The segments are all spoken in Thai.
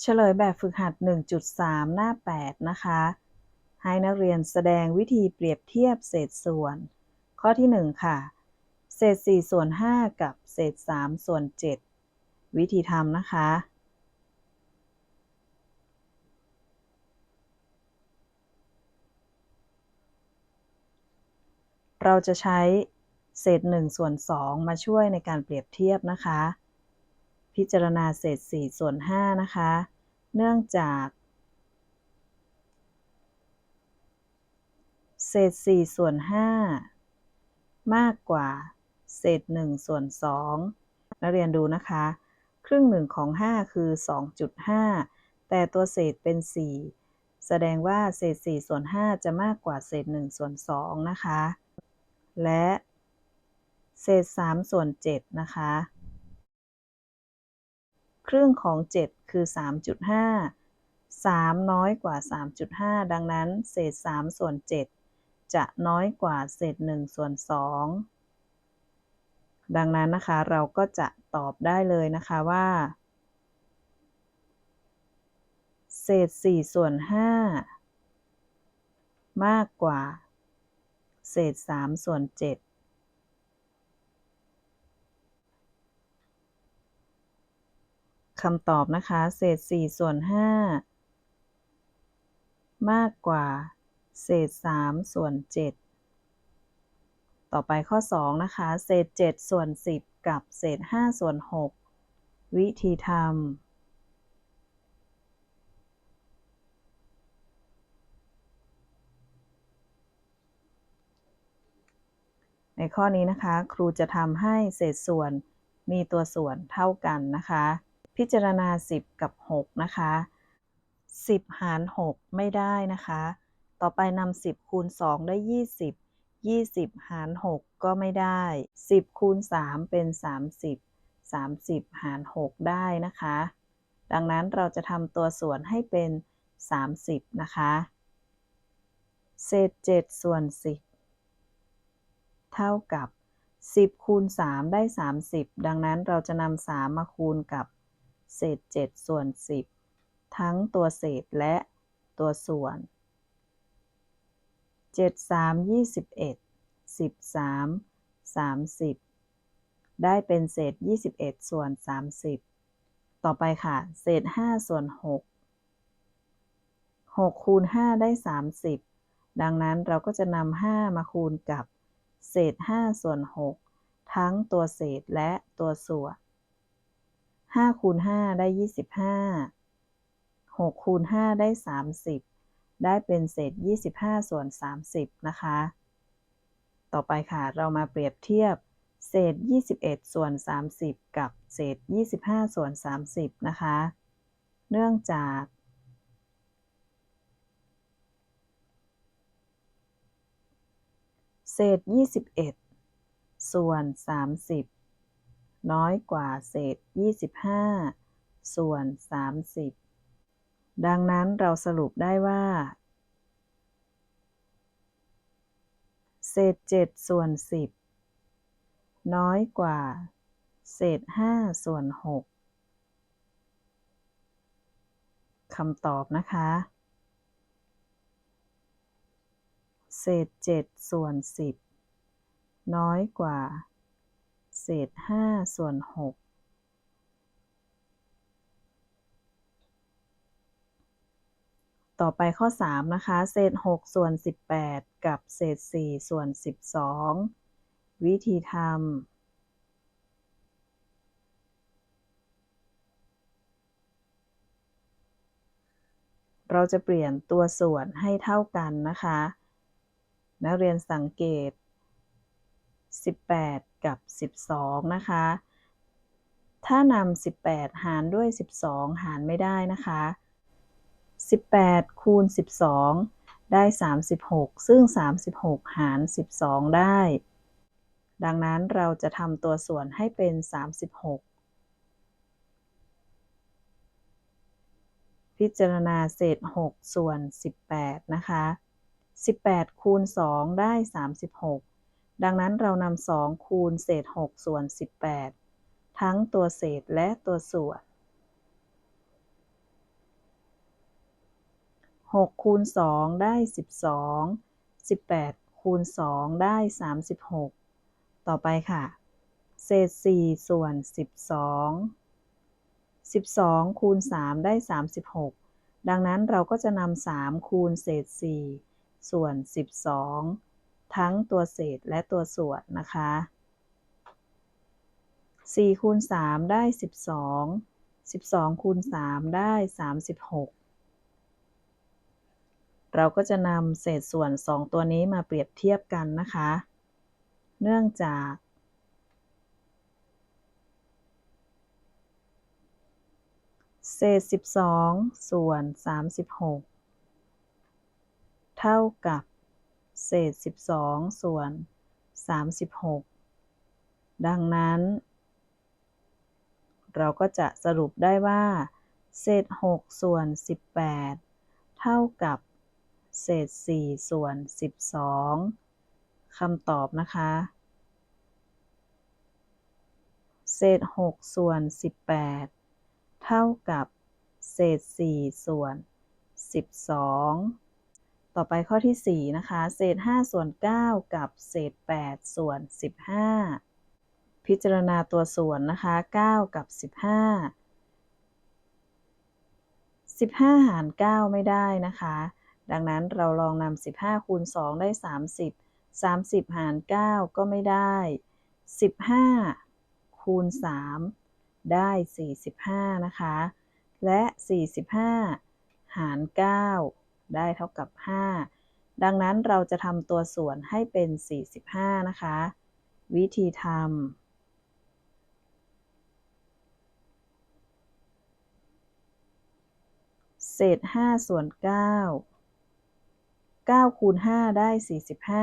เฉลยแบบฝึกหัด 1.3 หน้า 8 นะคะ ให้นักเรียนแสดงวิธีเปรียบเทียบเศษส่วน ข้อที่ 1 ค่ะ เศษ 4 ส่วน 5 กับเศษ 3 ส่วน 7 วิธีทำนะคะ เราจะใช้เศษ 1 ส่วน 2 มาช่วยในการเปรียบเทียบนะคะ พิจารณาเศษ4ส่วน5นะคะ เนื่องจาก เศษ4ส่วน5มากกว่า เศษ1ส่วน2นักเรียนดูนะคะ ครึ่งหนึ่งของ 5 คือ 2.5 แต่ตัวเศษเป็น 4 แสดงว่าเศษ4ส่วน5จะมากกว่าเศษ1ส่วน2นะคะ และ เศษ3ส่วน7นะคะ ครึ่งของ 7 คือ 3.5 3 น้อยกว่า 3.5 ดังนั้น เศษ 3 ส่วน 7 จะน้อยกว่าเศษ 1 ส่วน 2 ดังนั้นนะคะ เราก็จะตอบได้เลยนะคะว่า เศษ 4 ส่วน 5 มากกว่า เศษ 3 ส่วน 7 คำตอบนะคะ เศษ 4 ส่วน 5 มากกว่า เศษ 3 ส่วน 7 ต่อไปข้อ 2 นะคะ เศษ 7 ส่วน 10 กับเศษ 5 ส่วน 6 วิธีทำในข้อนี้นะคะ ครูจะทำให้เศษส่วนมีตัวส่วนเท่ากันนะคะ พิจารณา 10 กับ 6 นะคะ 10 หาร 6 ไม่ได้นะคะ ต่อไปนำ10 คูณ 2 ได้ 20 20 หาร 6 ก็ไม่ได้ 10 คูณ 3 เป็น 30 30 หาร 6 ได้นะคะ ดังนั้นเราจะทำตัวส่วนให้เป็น 30 นะคะ เศษ 7 ส่วน 10 เท่ากับ 10 คูณ 3 ได้ 30 ดังนั้นเราจะนำ3มาคูณกับ เศษ 7 ส่วน 10 ทั้งตัวเศษและตัวส่วน 7 3 21 13 30 ได้เป็นเศษ 21 ส่วน 30 ต่อไปค่ะ เศษ 5 ส่วน 6 6 คูณ 5 ได้ 30 ดังนั้นเราก็จะนำ 5 มาคูณกับ เศษ 5 ส่วน 6 ทั้งตัวเศษและตัวส่วน 5คูณ5ได้25 6คูณ5ได้30ได้เป็นเศษ25ส่วน30นะคะ ต่อไปค่ะเรามาเปรียบเทียบเศษ21ส่วน30กับเศษ25ส่วน30นะคะ เนื่องจากเศษ 21 ส่วน 30 น้อยกว่าเศษ 25 ส่วน 30 ดังนั้นเราสรุปได้ว่า เศษ 7 ส่วน 10 น้อยกว่า เศษ 5 ส่วน 6คำตอบนะคะ เศษ 7 ส่วน 10 น้อยกว่า เศษ5ส่วน6ต่อไปข้อ 3 นะคะ เศษ 6 ส่วน 18 กับเศษ 4 ส่วน 12 วิธีทำ เราจะเปลี่ยนตัวส่วนให้เท่ากันนะคะ นักเรียนสังเกต 18 กับ 12 นะคะ ถ้านำ18 หารด้วย 12 หารไม่ได้นะคะ 18 คูณ 12 ได้ 36 ซึ่ง 36 หาร 12 ได้ ดังนั้นเราจะทำตัวส่วนให้เป็น 36พิจารณาเศษ 6 ส่วน 18 นะคะ 18 คูณ 2 ได้ 36 ดังนั้นเรานำ2คูณเศษ 6 ส่วน 18 ทั้งตัวเศษและตัวส่วน 6 คูณ 2 ได้ 12 18 คูณ 2 ได้ 36 ต่อไปค่ะ เศษ 4 ส่วน 12 12 คูณ 3 ได้ 36 ดังนั้นเราก็จะนำ3คูณเศษ 4 ส่วน 12 ทั้งตัวเศษและตัวส่วนนะคะ4คูณ3ได้ 12 12คูณ3ได้ 36 เราก็จะนำเศษส่วน 2 ตัวนี้มาเปรียบเทียบกันนะคะ เนื่องจาก เศษ 12 ส่วน 36 เท่ากับ เศษ 12 ส่วน 36 ดังนั้น เราก็จะสรุปได้ว่า เศษ 6 ส่วน 18 เท่ากับ เศษ 4 ส่วน 12 คำตอบนะคะ เศษ 6 ส่วน 18 เท่ากับ เศษ 4 ส่วน 12 ต่อไปข้อที่ 4 นะคะ เศษ 5 ส่วน 9 กับเศษ 8 ส่วน 15 พิจารณาตัวส่วนนะคะ 9 กับ 15 15 หาร 9 ไม่ได้นะคะ ดังนั้นเราลองนำ15 คูณ 2 ได้ 30 30 หาร 9 ก็ไม่ได้ 15 คูณ 3 ได้ 45 นะคะ และ 45 หาร 9 ได้เท่ากับ 5 ดังนั้นเราจะทำตัวส่วนให้เป็น 45 นะคะ วิธีทำเศษ 5 ส่วน 9 9 คูณ 5 ได้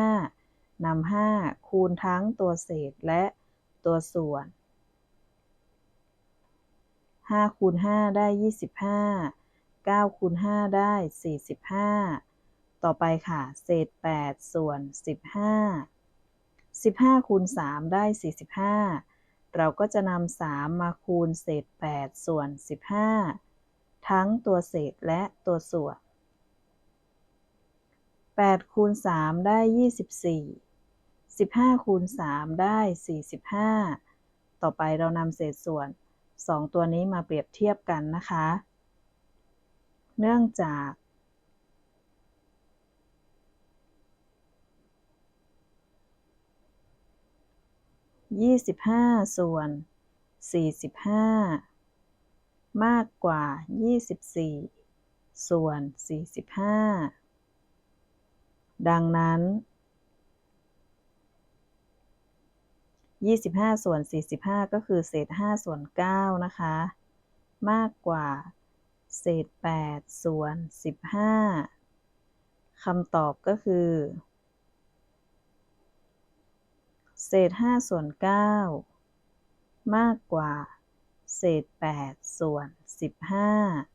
45นำ5คูณทั้งตัวเศษและตัวส่วน 5 คูณ 5 ได้ 25 9คูณ5 ได้ 45 ต่อไปค่ะ เศษ 8 ส่วน 15 15คูณ3ได้ 45 เราก็จะนำ3มาคูณเศษ 8 ส่วน 15 ทั้งตัวเศษและตัวส่วน 8 คูณ 3 ได้ 24 15 คูณ 3 ได้ 45 ต่อไปเรานำเศษส่วน 2 ตัวนี้มาเปรียบเทียบกันนะคะ เนื่องจาก ยี่สิบห้าส่วนสี่สิบห้ามากกว่ายี่สิบสี่ส่วนสี่สิบห้าดังนั้นยี่สิบห้าส่วนสี่สิบห้าก็คือเศษห้าส่วนเก้านะคะ มากกว่า เศษ 8 ส่วน 15คำตอบก็คือ เศษ 5 ส่วน 9 มากกว่า เศษ 8 ส่วน 15